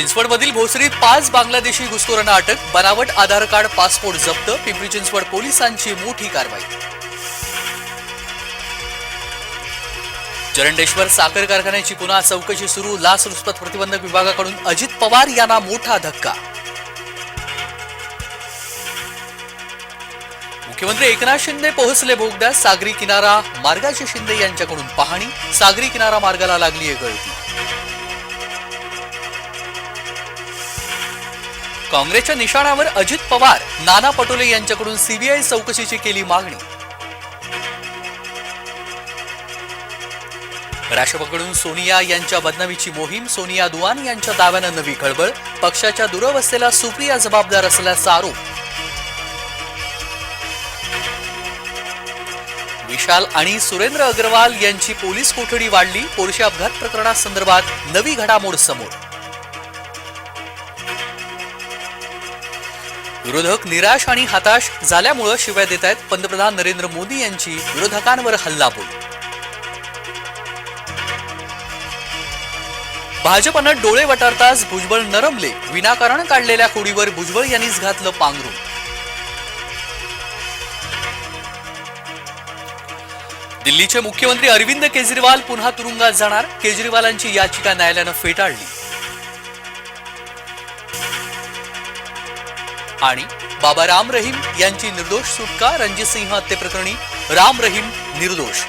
चिंचवडमधील भोसरीत पाच बांगलादेशी घुसखोरांना अटक बनावट आधार कार्ड पासपोर्ट जप्त पिंपरी चिंचवड पोलिसांची मोठी कारवाई. चरंडेश्वर साखर कारखान्याची पुन्हा चौकशी सुरू लाचलुचपत प्रतिबंधक विभागाकडून अजित पवार यांना मोठा धक्का. मुख्यमंत्री एकनाथ शिंदे पोहोचले बोगद्यात सागरी किनारा मार्गाचे शिंदे यांच्याकडून पाहणी सागरी किनारा मार्गाला लागली आहे गळती. काँग्रेसच्या निशाणावर अजित पवार नाना पटोले यांच्याकडून सीबीआय चौकशीची केली मागणी. राष्ट्रपतीकडून सोनिया यांच्या बदनामीची मोहीम सोनिया दुआन यांच्या दाव्यानं नवी खळबळ पक्षाच्या दुरवस्थेला सुप्रिया जबाबदार असल्याचा आरोप. विशाल आणि सुरेंद्र अग्रवाल यांची पोलीस कोठडी वाढली पोरशी अपघात प्रकरणासंदर्भात नवी घडामोड समोर. विरोधक निराश आणि हताश झाल्यामुळं शिव्या देत आहेत पंतप्रधान नरेंद्र मोदी यांची विरोधकांवर हल्लाबोल. भाजपनं डोळे वटारताच भुजबळ नरमले विनाकारण काढलेल्या खोडीवर भुजबळ यांनीच घातलं पांघरून दिल्लीचे मुख्यमंत्री अरविंद केजरीवाल पुन्हा तुरुंगात जाणार केजरीवालांची याचिका न्यायालयानं फेटाळली. आणि बाबा राम रहीम यांची निर्दोष सुटका रणजित सिंह हत्येप्रकरणी राम रहीम निर्दोष.